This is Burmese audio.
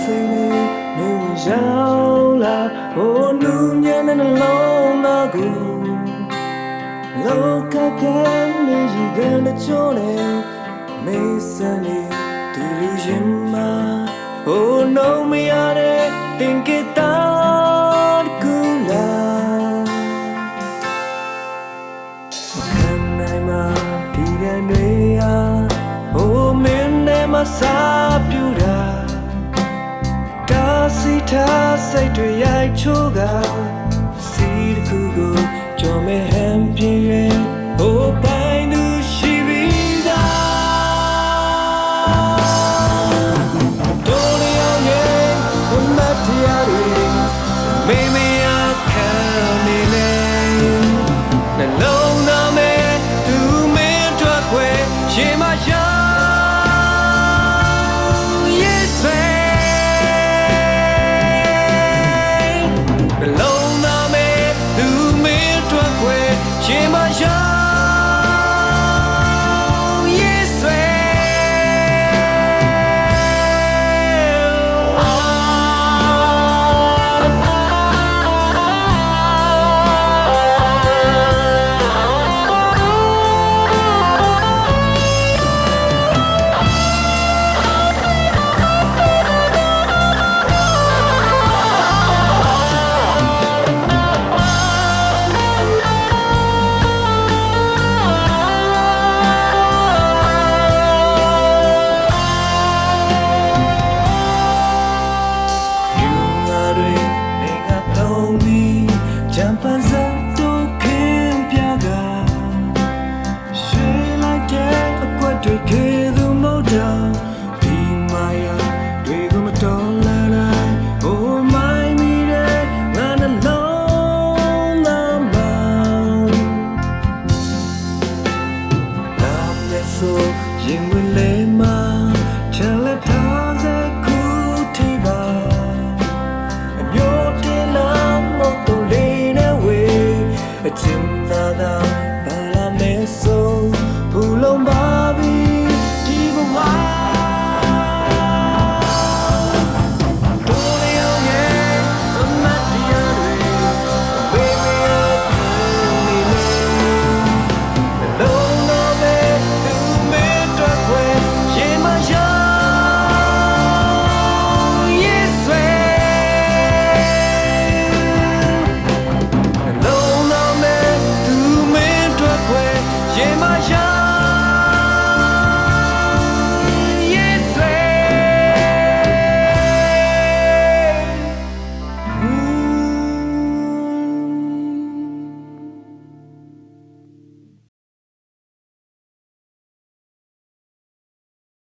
စိတ်နဲ့နေဝင်ရောက်လာဟိုလူညံတဲ့နှလုံးသားကိုလောကကနေရည်တဲ့ချိုးနဲ့မေးစနေ တွေရိုက် so ရင်ဝင်လဲမှာ Bütün adam